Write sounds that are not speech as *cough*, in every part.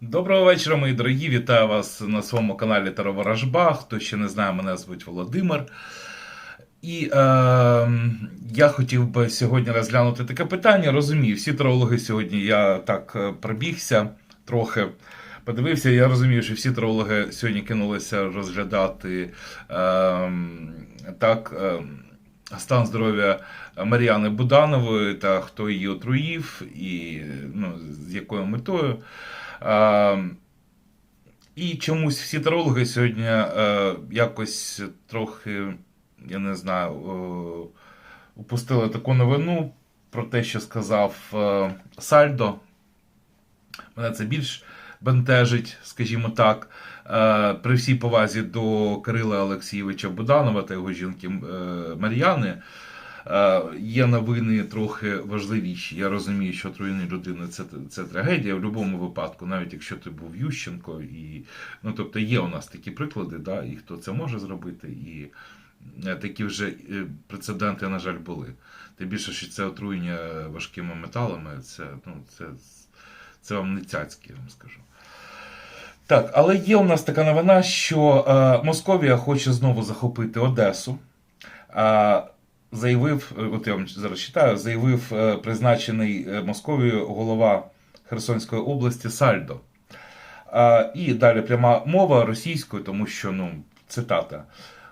Доброго вечора, мої дорогі. Вітаю вас на своєму каналі Таро Ворожба. Хто ще не знає, мене звуть Володимир. І е, я хотів би сьогодні розглянути таке питання. Розумію, всі тарологи сьогодні я так е, пробігся трохи. Подивився, я розумію, що всі тарологи сьогодні кинулися розглядати е, так, е, стан здоров'я Мар'яни Буданової та хто її отруїв, і ну, з якою метою. Е, і чомусь всі тарологи сьогодні е, якось трохи, я не знаю, е, упустили таку новину про те, що сказав е, Сальдо. Мене це більш бентежить, скажімо так. При всій повазі до Кирила Олексійовича Буданова та його жінки Мар'яни. Е, Є новини трохи важливіші. Я розумію, що отруєння людини це, це трагедія в будь-якому випадку, навіть якщо ти був Ющенко, і ну тобто є у нас такі приклади, да, і хто це може зробити, і е, такі вже е, прецеденти, на жаль, були. Тим більше, що це отруєння важкими металами, це, ну, це, це вам не цяцькі, я вам скажу. Так, але є у нас така новина, що е, Московія хоче знову захопити Одесу. Е, заявив, е, от я вам зараз читаю, заявив е, призначений е, Московією голова Херсонської області Сальдо. Е, і далі пряма мова російською, тому що, ну, цитата.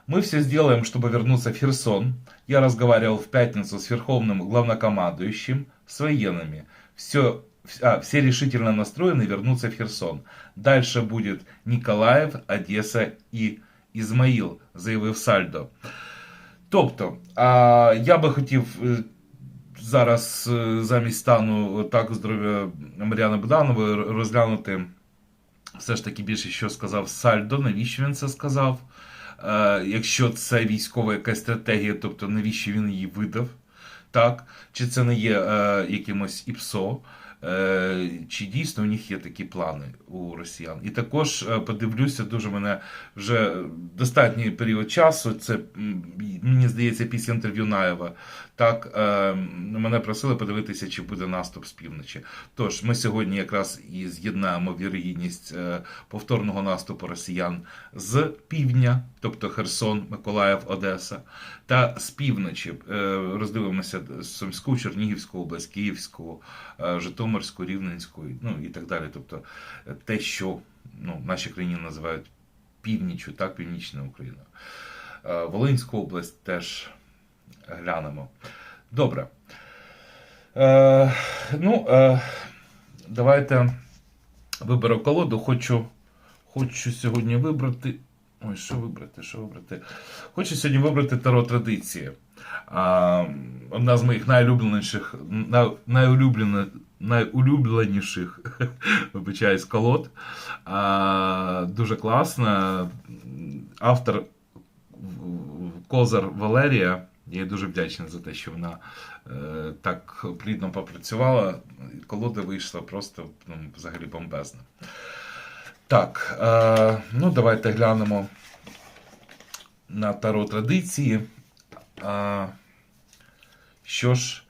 Мы все сделаем, чтобы вернуться в Херсон. Я разговаривал в пятницу с верховным главнокомандующим, с военными. Все, а, все решительно настроены вернуться в Херсон. Дальше будет Николаев, Одесса и Ізмаїл, заявив Сальдо. Тобто, я би хотів е, зараз е, замість стану так здоров'я Мар'яни Буданової розглянути все ж таки більше, що сказав Сальдо, навіщо він це сказав. Е, Якщо це військова якась стратегія, тобто навіщо він її видав, так? Чи це не є якимось ІПСО, чи дійсно у них є такі плани у росіян? І також е, подивлюся, дуже мене вже достатній період часу. Це мені здається, після інтерв'ю Наєва. Так е, мене просили подивитися, чи буде наступ з півночі. Тож ми сьогодні якраз і з'єднаємо вірогідність е, повторного наступу росіян з півдня, тобто Херсон, Миколаїв, Одеса, та з півночі е, роздивимося Сумську, Чернігівську область, Київську, е, Житомирську, Рівненську, ну і так далі. Тобто е, те, що ну, наші країни називають північю, так, Північною Україною. Е, Волинську область теж глянемо. Добре. Е, ну, е, давайте виберу колоду. Хочу, хочу сьогодні вибрати. Ой, що вибрати? Що вибрати? Хочу сьогодні вибрати Таро традиції. Одна з моїх найулюбленіших, най, найулюбленіших *laughs* вибачаюсь, колод. Дуже класна. Автор Козар Валерія. Я їй дуже вдячний за те, що вона е, так плідно попрацювала. Колода вийшла просто ну, взагалі бомбезна. Так, е, ну давайте глянемо на таро традиції. Е, що ж,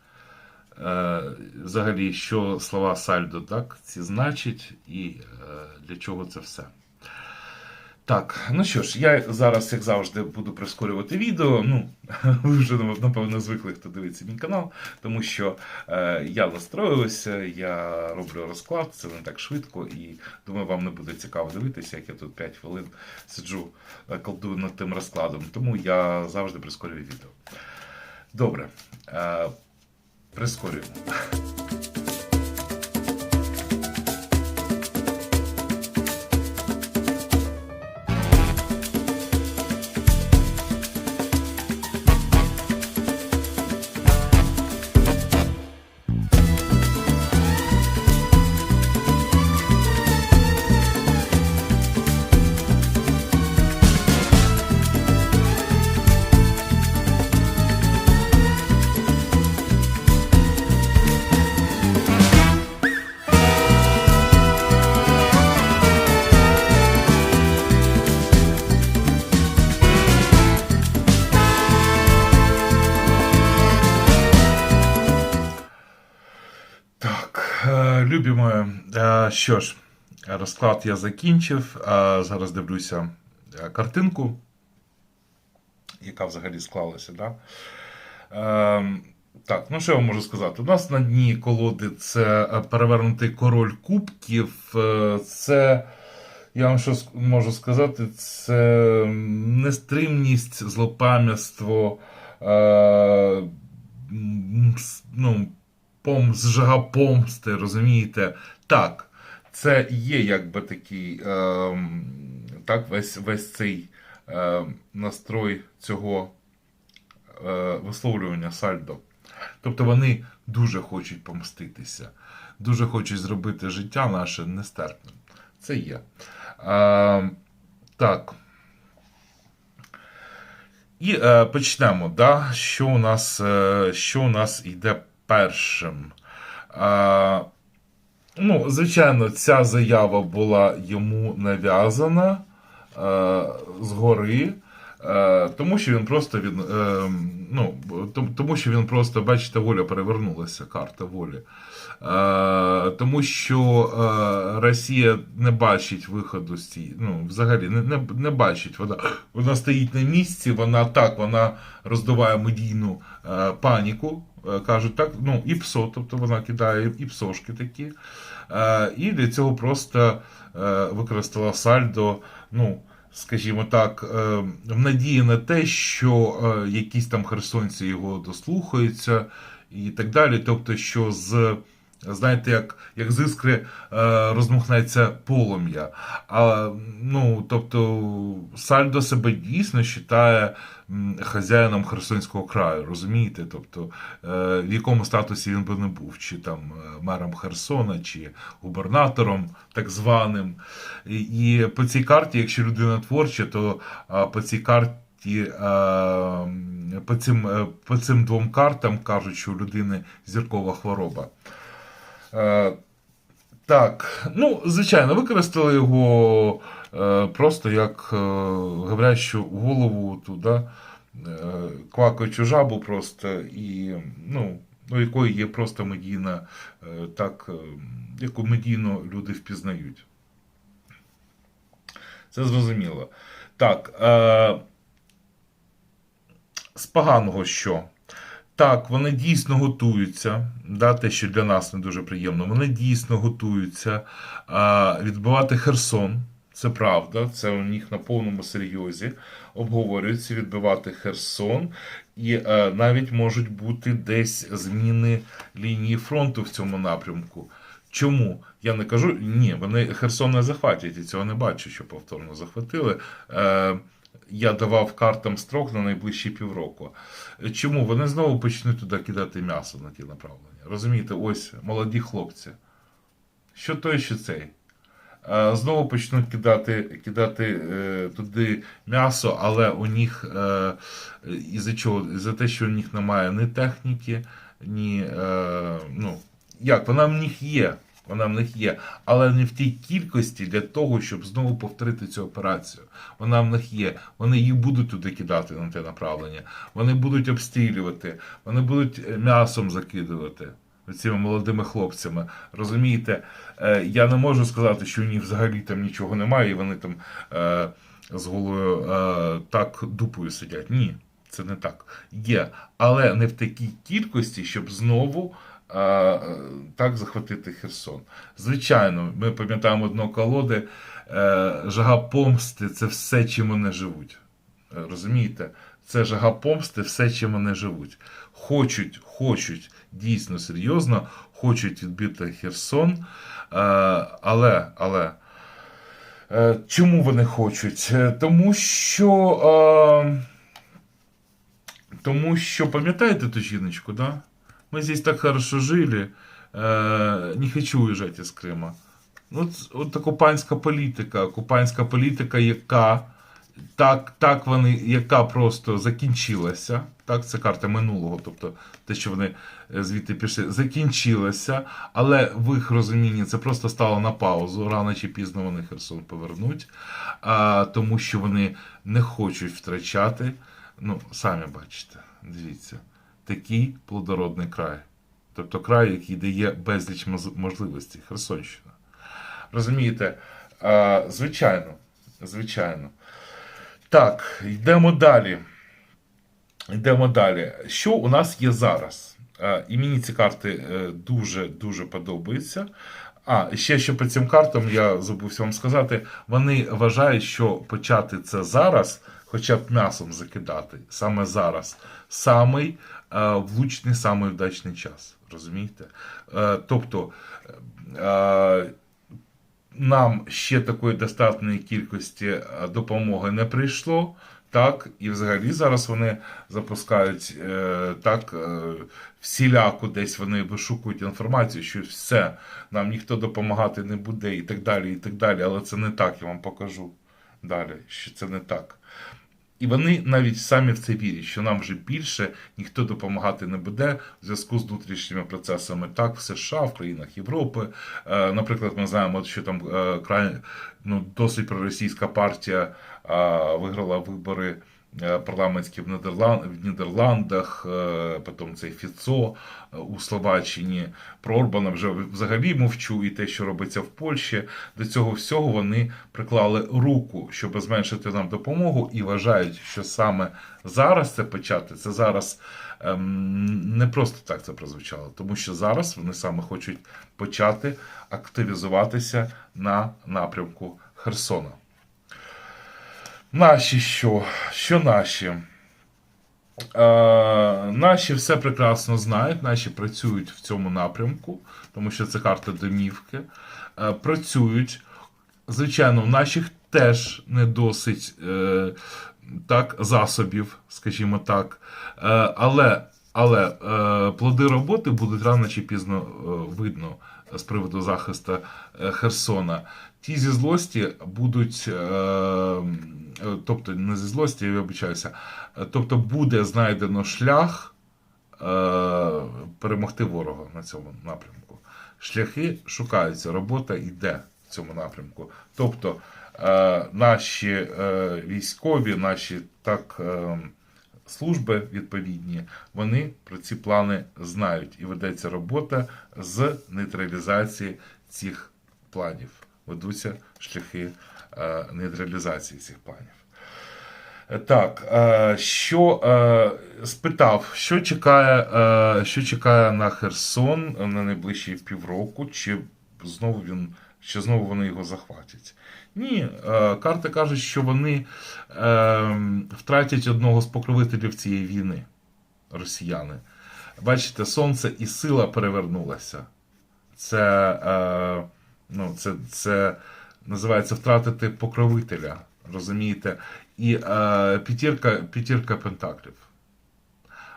е, взагалі, що слова Сальдо так, ці значить, і е, для чого це все. Так, ну що ж, я зараз, як завжди, буду прискорювати відео. Ну, *laughs* ви вже напевно звикли, хто дивиться мій канал, тому що е, я настроююся, я роблю розклад, це не так швидко, і думаю, вам не буде цікаво дивитися, як я тут 5 хвилин сиджу, е, колдую над тим розкладом. Тому я завжди прискорюю відео. Добре, е, прискорюємо. Так, е, що ж, Розклад я закінчив. Зараз дивлюся е, картинку, яка взагалі склалася. Да? Ем, так, ну що я вам можу сказати? У нас на дні колоди це е, перевернутий король кубків. Це, я вам що можу сказати, це нестримність, злопам'ятство, ну, пом, зжага помсти, розумієте? Так, це є якби такий, е, так, весь, весь цей е, настрой цього е, висловлювання сальдо. Тобто вони дуже хочуть помститися, дуже хочуть зробити життя наше нестерпним. Це є. Е, так. І е, почнемо. Да? Що, у нас, е, що у нас йде першим? Е, ну, звичайно, ця заява була йому нав'язана е, згори. Е, тому що він просто він, е, ну, тому, що він просто, бачите, воля перевернулася, карта волі. Тому що Росія не бачить виходу з цієї, ну, взагалі не, не, не бачить. Вона, вона стоїть на місці, вона так, вона роздуває медійну паніку. Е, Кажуть, так, ну, і псо, тобто вона кидає і псошки такі. Е, і для цього просто е, використала сальдо, ну, скажімо так, в надії на те, що якісь там херсонці його дослухаються і так далі. Тобто, що з. Знаєте, як, як з іскри розмухнеться полум'я. А, ну, тобто, Сальдо себе дійсно вважає хазяїном Херсонського краю, розумієте? Тобто, е, в якому статусі він би не був, чи там е, мером Херсона, чи губернатором так званим. І, по цій карті, якщо людина творча, то по цій карті. І, е, по, цим, е, по цим двом картам кажуть, що у людини зіркова хвороба. Е, так, ну, звичайно, використали його е, просто як е, говорящу голову туди, е, квакаючу жабу просто, і, ну, у якої є просто медійна, е, так, е, яку медійно люди впізнають. Це зрозуміло. Так. Е, з поганого що? Так, вони дійсно готуються, да, те, що для нас не дуже приємно. Вони дійсно готуються а, відбивати Херсон. Це правда, це у них на повному серйозі обговорюється відбивати Херсон, і е, навіть можуть бути десь зміни лінії фронту в цьому напрямку. Чому? Я не кажу, ні, вони Херсон не захватять, і цього не бачу, що повторно захватили. Е, я давав картам строк на найближчі півроку. Чому? Вони знову почнуть туди кидати м'ясо на ті направлення. Розумієте, ось молоді хлопці. Що той, що цей. Е, Знову почнуть кидати, кидати е, туди м'ясо, але у них е, із-за чого? Із-за те, що у них немає ні техніки, ні. Е, ну, як, вона в них є. Вона в них є, але не в тій кількості для того, щоб знову повторити цю операцію. Вона в них є. Вони її будуть туди кидати на те направлення. Вони будуть обстрілювати, вони будуть е, м'ясом закидувати цими молодими хлопцями. Розумієте, Е, я не можу сказати, що у них взагалі там нічого немає, і вони там е, з голою е, так дупою сидять. Ні, це не так. Є, але не в такій кількості, щоб знову. Так захватити Херсон. Звичайно, ми пам'ятаємо дно колоди, жага помсти це все, чим вони живуть. Розумієте? Це жага помсти, все, чим вони живуть. Хочуть, хочуть дійсно серйозно, хочуть відбити Херсон. Е, Але, але е, чому вони хочуть? Е, Тому що. Тому що, пам'ятаєте ту жіночку, да? Мы здесь так хорошо жили, не хочу уезжать из Крима. Ну, От, от окупанська політика, окупанська політика, яка так, так вони, яка просто закінчилася. Так, це карта минулого, тобто те, що вони е, звідти пішли, закінчилася, але в їх розумінні це просто стало на паузу. Рано чи пізно вони Херсон повернуть, а, тому що вони не хочуть втрачати. Ну, самі бачите, дивіться, такий плодородний край. Тобто край, який дає безліч можливостей, Херсонщина. Розумієте? Е, звичайно, звичайно. Так, йдемо далі. Йдемо далі. Що у нас є зараз? Е, І мені ці карти е, дуже дуже подобаються. А, ще що по цим картам я забувся вам сказати. Вони вважають, що почати це зараз, хоча б м'ясом закидати, саме зараз, самий е, влучний, самий вдачний час. Розумієте? Е, тобто. Е, нам ще такої достатньої кількості е, допомоги не прийшло. Так, і взагалі зараз вони запускають е, так е, всіляку, десь вони вишукують інформацію, що все, нам ніхто допомагати не буде, і так далі, і так далі. Але це не так, я вам покажу далі, що це не так. І вони навіть самі в це вірять, що нам вже більше ніхто допомагати не буде в зв'язку з внутрішніми процесами так в США, в країнах Європи. Е, Наприклад, ми знаємо, що там е, край, ну, досить проросійська партія е, виграла вибори парламентські в, Нідерланд, в Нідерландах, е, потім цей Фіцо е, у Словаччині. Про Орбана вже взагалі мовчу, і те, що робиться в Польщі. До цього всього вони приклали руку, щоб зменшити нам допомогу, і вважають, що саме зараз це почати, це зараз ем, не просто так це прозвучало, тому що зараз вони саме хочуть почати активізуватися на напрямку Херсона. Наші що? Що наші? Е, наші все прекрасно знають, наші працюють в цьому напрямку, тому що це карта домівки. Е, працюють. Звичайно, в наших теж не досить е, так, засобів, скажімо так. Е, але але е, плоди роботи будуть рано чи пізно е, видно з приводу захисту е, Херсона. Ті зі злості будуть, е, тобто не зі злості, я вибачаюся, е, тобто буде знайдено шлях е, перемогти ворога на цьому напрямку. Шляхи шукаються, робота йде в цьому напрямку. Тобто е, наші е, військові, наші так. Е, служби відповідні, вони про ці плани знають. І ведеться робота з нейтралізації цих планів. Ведуться шляхи е, нейтралізації цих планів. Е, Так, е, що спитав, що чекає, що чекає на Херсон на найближчі півроку, чи знову він, чи знову вони його захватять? Ні, карти кажуть, що вони втратять одного з покровителів цієї війни, росіяни. Бачите, сонце і сила перевернулася. Це, ну, це, це називається втратити покровителя. Розумієте? І е, п'ятірка, п'ятірка пентаклів.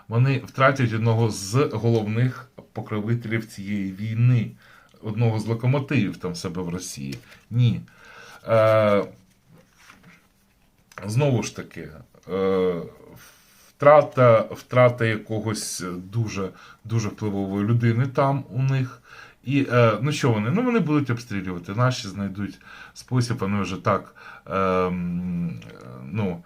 Вони втратять одного з головних покровителів цієї війни, одного з локомотивів там себе в Росії. Ні. Е, знову ж таки, е, втрата, втрата якогось дуже, дуже впливової людини там у них. І е, ну що вони? Ну вони будуть обстрілювати. Наші знайдуть спосіб, вони вже так. Е, ну,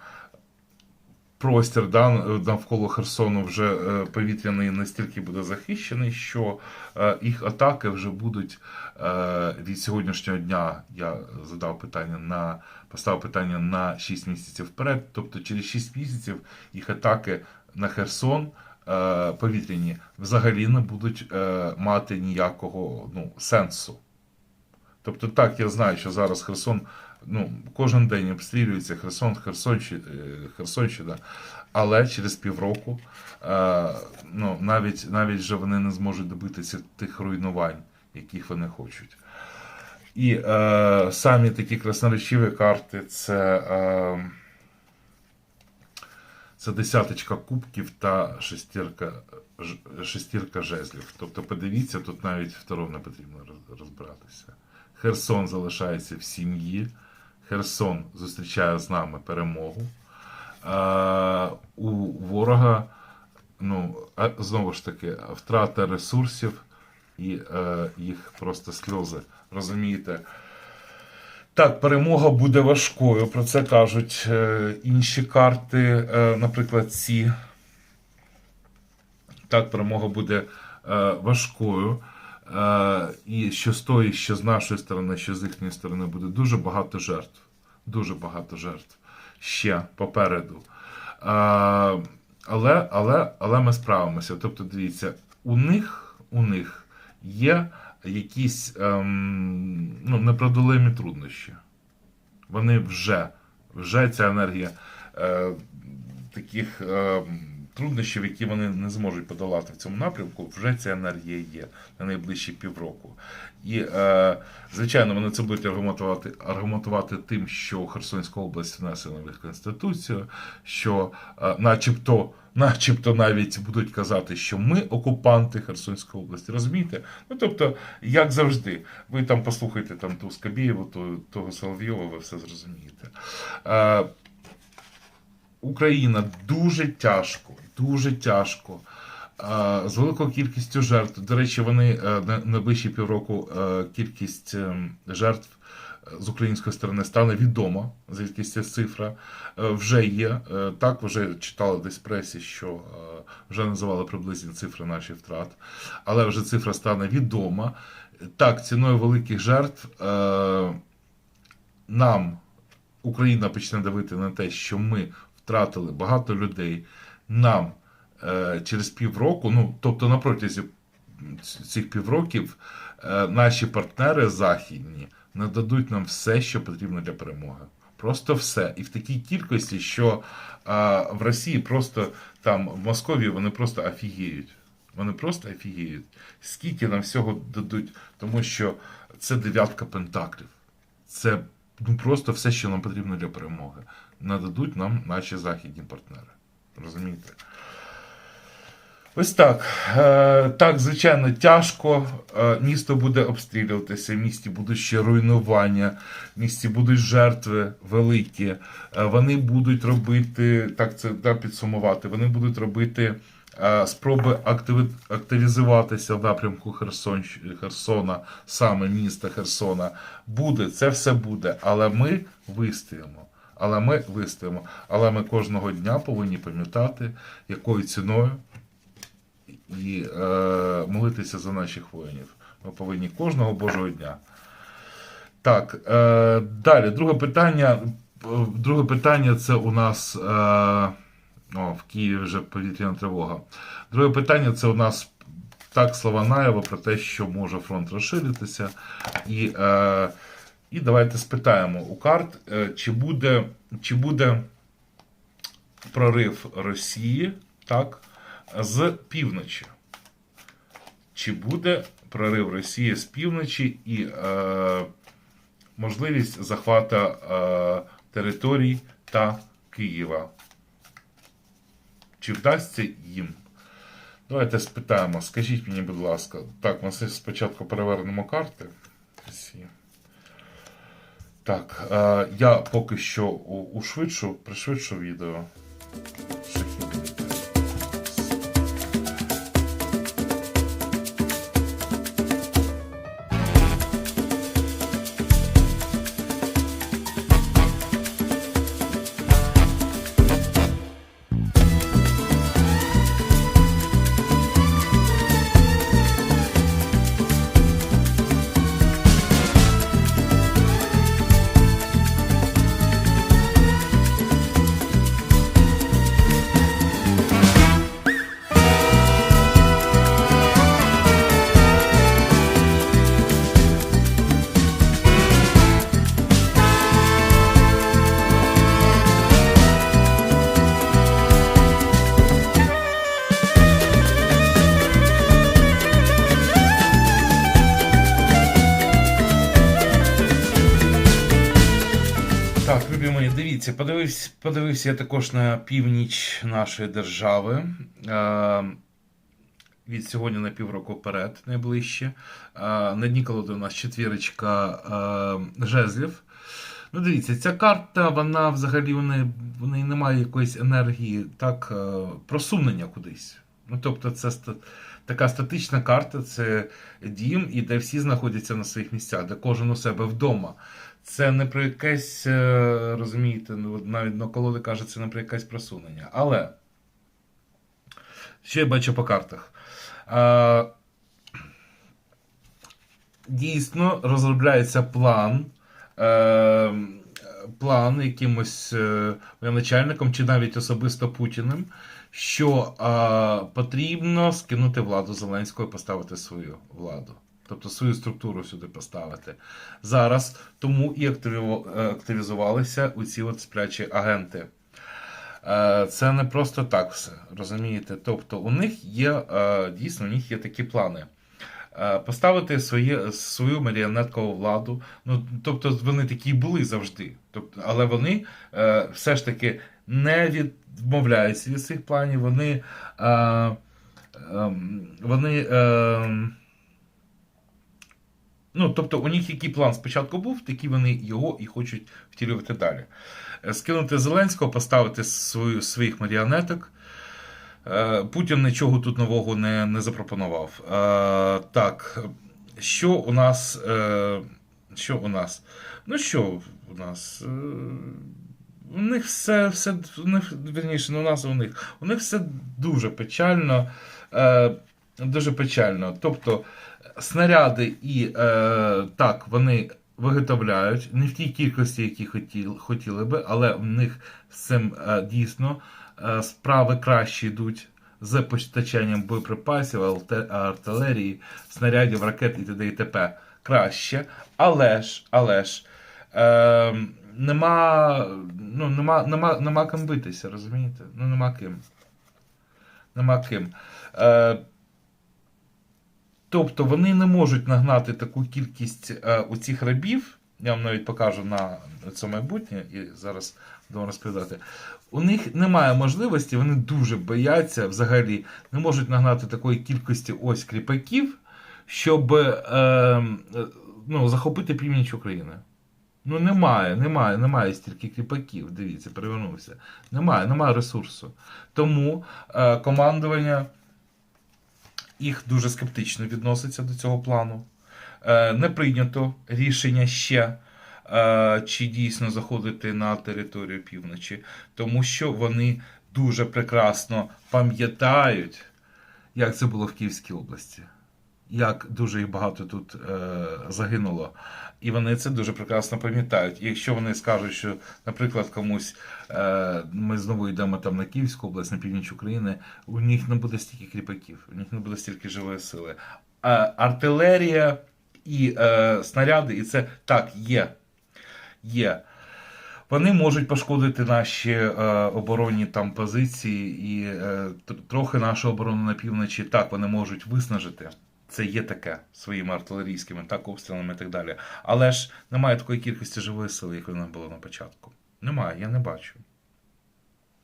простір да, навколо Херсону вже е, повітряний настільки буде захищений, що е, їх атаки вже будуть е, від сьогоднішнього дня. Я задав питання на поставив питання на 6 місяців вперед. Тобто через 6 місяців їх атаки на Херсон. Е, Повітряні взагалі не будуть е, мати ніякого ну, сенсу. Тобто, так, я знаю, що зараз Херсон ну, кожен день обстрілюється Херсон, Херсонщина, Херсонщина, але через півроку е, ну, навіть, навіть вже вони не зможуть добитися тих руйнувань, яких вони хочуть. І е, самі такі красноречиві карти це, е, це десяточка кубків та шестірка, шестірка жезлів. Тобто, подивіться, тут навіть втором не потрібно роз- розбиратися. Херсон залишається в сім'ї. Херсон зустрічає з нами перемогу. Е, у ворога, ну, а, знову ж таки, втрата ресурсів і е, їх просто сльози. Розумієте? Так, перемога буде важкою. Про це кажуть е, інші карти, е, наприклад, ці. Так, перемога буде е, важкою. І що з тої, що з нашої сторони, що з їхньої сторони буде дуже багато жертв. Дуже багато жертв ще попереду. Але, але, але ми справимося. Тобто, дивіться, у них, у них є якісь ем, ну, непреодолимі труднощі. Вони вже, вже ця енергія е, таких е, труднощів, які вони не зможуть подолати в цьому напрямку, вже ця енергія є на найближчі півроку. І, е, звичайно, вони це будуть аргументувати, аргументувати тим, що Херсонська область внесена в їх конституцію, що е, начебто. Начебто навіть будуть казати, що ми окупанти Херсонської області. Розумієте? Ну тобто, як завжди, ви там послухайте там ту Скабєєву, ту, того Соловйова, ви все зрозумієте. Е, Україна дуже тяжко, дуже тяжко. е, З великою кількістю жертв. До речі, вони е, на найближчі півроку е, кількість ем, жертв з української сторони стане відома, звідки ця цифра е, вже є. Е, Так, вже читали десь в пресі, що е, вже називали приблизні цифри наших втрат, але вже цифра стане відома. Так, ціною великих жертв нам Україна почне давити на те, що ми втратили багато людей. Нам через півроку, ну тобто на протязі цих півроків, наші партнери західні нададуть нам все, що потрібно для перемоги. Просто все. І в такій кількості, що а, в Росії просто там в Московії вони просто офігіють. Вони просто офігіють. Скільки нам всього дадуть, тому що це дев'ятка пентаклів. Це ну, просто все, що нам потрібно для перемоги. Нададуть нам наші західні партнери. Розумієте? Ось так. Е, так, звичайно, тяжко. Е, місто буде обстрілюватися, в місті будуть ще руйнування, в місті будуть жертви великі. Е, вони будуть робити, так це да, підсумувати, вони будуть робити спроби активізуватися в напрямку Херсон, Херсона, саме міста Херсона. Буде, це все буде, але ми вистоїмо. Але ми вистоїмо. Але ми кожного дня повинні пам'ятати, якою ціною і е, молитися за наших воїнів. Ми повинні кожного Божого дня. Так, е, далі, друге питання. Е, Друге питання це у нас. Е, о, в Києві вже повітряна тривога. Друге питання це у нас так слова Наєва про те, що може фронт розширитися. І, е, і давайте спитаємо у карт, е, чи буде, чи буде прорив Росії так, з півночі. Чи буде прорив Росії з півночі і е, можливість захвату е, територій та Києва? Чи вдасться їм? Давайте спитаємо. Скажіть мені, будь ласка. Так, ми спочатку перевернемо карти. Так, е, я поки що ушвидшу, пришвидшу відео. Так, любі мої, дивіться, подивився, подивився я також на північ нашої держави. Е, від сьогодні на півроку вперед, найближче. Е, на дні колоди у нас четвірочка е, жезлів. Ну, дивіться, ця карта, вона взагалі в неї, в неї немає якоїсь енергії, так, е, просунення кудись. Ну, тобто, це ста- така статична карта, це дім, і де всі знаходяться на своїх місцях, де кожен у себе вдома. Це не про якесь, е, розумієте, ну, навіть на колоди каже, це не про якесь просунення. Але що я бачу по картах? А, дійсно розробляється план. Е, план якимось е, начальником чи навіть особисто Путіним, що е, потрібно скинути владу Зеленського і поставити свою владу. Тобто свою структуру сюди поставити. Зараз тому і е, активізувалися оці от сплячі агенти. Е, Це не просто так все, розумієте? Тобто у них є е, дійсно у них є такі плани. Поставити своє, свою маріонеткову владу. Ну, тобто вони такі були завжди. Тобто, але вони все ж таки не відмовляються від цих планів. Вони, ем, вони е, Ну, тобто, у них який план спочатку був, такі вони його і хочуть втілювати далі. Е, Скинути Зеленського, поставити свою, своїх маріонеток. Е, Путін нічого тут нового не, не запропонував. Е, Так, що у нас? Що у нас? Ну, що у нас? У них все, все у них, верніше, не у нас, у них. У них все дуже печально. Дуже печально. Тобто, снаряди і е, так, вони виготовляють не в тій кількості, які хотіли, хотіли би, але в них з цим е, дійсно е, справи краще йдуть з постачанням боєприпасів, артилерії, снарядів, ракет і т.д. і т.п. краще. Але ж, але ж е, нема, ну, нема, нема, нема ким битися, розумієте? Ну, нема ким. Нема ким. Е, Тобто вони не можуть нагнати таку кількість е, у цих рабів. Я вам навіть покажу на це майбутнє і зараз буду розповідати. У них немає можливості, вони дуже бояться взагалі, не можуть нагнати такої кількості ось кріпаків, щоб е, е, ну, захопити північ України. Ну, немає, немає, немає стільки кріпаків. Дивіться, перевернувся. Немає, немає ресурсу. Тому е, командування їх дуже скептично відноситься до цього плану. Е, Не прийнято рішення ще, е, чи дійсно заходити на територію півночі, тому що вони дуже прекрасно пам'ятають, як це було в Київській області. Як дуже їх багато тут е, загинуло. І вони це дуже прекрасно пам'ятають. І якщо вони скажуть, що, наприклад, комусь е, ми знову йдемо там на Київську область, на північ України, у них не буде стільки кріпаків, у них не буде стільки живої сили. А артилерія і е, снаряди, і це так, є. Є. Вони можуть пошкодити наші е, оборонні там позиції і е, трохи нашу оборону на півночі. Так, вони можуть виснажити. Це є таке своїми артилерійськими, так, обстрілами і так далі. Але ж немає такої кількості живої сили, як вона була на початку. Немає, я не бачу.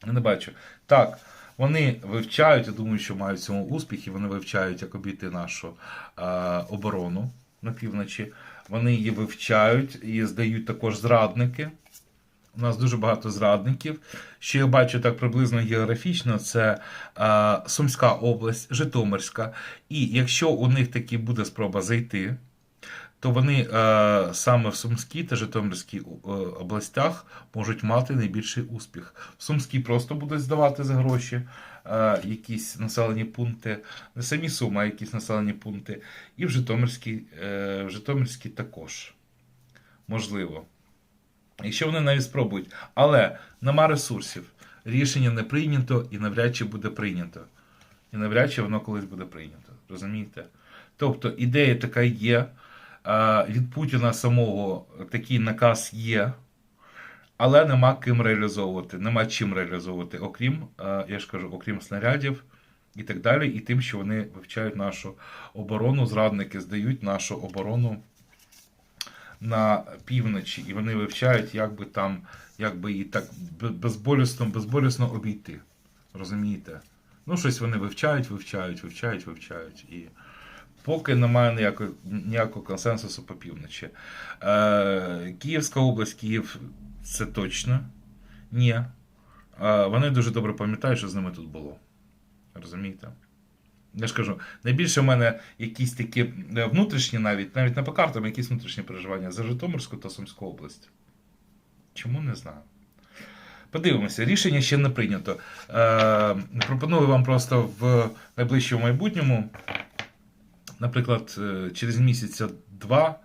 Я не бачу. Так, вони вивчають, я думаю, що мають в цьому успіхи. Вони вивчають, як обійти нашу е, оборону на півночі. Вони її вивчають і здають також зрадники. У нас дуже багато зрадників. Що я бачу так приблизно географічно, це е, Сумська область, Житомирська. І якщо у них таки буде спроба зайти, то вони е, саме в Сумській та Житомирській е, областях можуть мати найбільший успіх. В Сумській просто будуть здавати за гроші е, якісь населені пункти, не самі Суми, а якісь населені пункти. І в Житомирській, е, в Житомирській також. Можливо. Якщо вони навіть спробують. Але нема ресурсів. Рішення не прийнято і навряд чи буде прийнято. І навряд чи воно колись буде прийнято. Розумієте? Тобто ідея така є. Від Путіна самого такий наказ є, але нема ким реалізовувати, нема чим реалізовувати, окрім, я ж кажу, окрім снарядів і так далі, і тим, що вони вивчають нашу оборону, зрадники здають нашу оборону на півночі, і вони вивчають, як би там, як би її так безболісно, безболісно обійти. Розумієте? Ну, щось вони вивчають, вивчають, вивчають, вивчають. І поки немає ніякого, ніякого консенсусу по півночі. Е, Київська область, Київ це точно. Ні. Е, вони дуже добре пам'ятають, що з ними тут було. Розумієте? Я ж кажу, найбільше в мене якісь такі е, внутрішні, навіть навіть не по картам, якісь внутрішні переживання за Житомирську та Сумську область. Чому не знаю. Подивимося, рішення ще не прийнято. Е, пропоную вам просто в найближчому майбутньому наприклад, е, через місяця-два,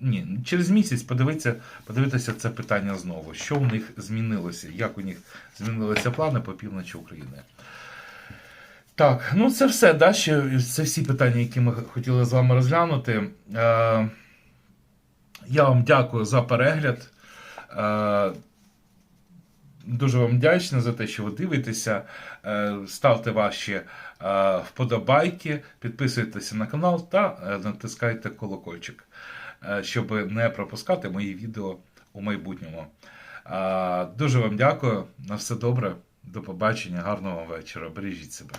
ні, через місяць подивитися, подивитися це питання знову. Що у них змінилося, як у них змінилися плани по півночі України. Так, ну це все. Да, ще, це всі питання, які ми хотіли з вами розглянути. Е, я вам дякую за перегляд. Е, Дуже вам вдячний за те, що ви дивитеся. Е, Ставте ваші е, вподобайки, підписуйтеся на канал та е, натискайте колокольчик, е, щоб не пропускати мої відео у майбутньому. Е, Дуже вам дякую. На все добре. До побачення. Гарного вам вечора. Бережіть себе.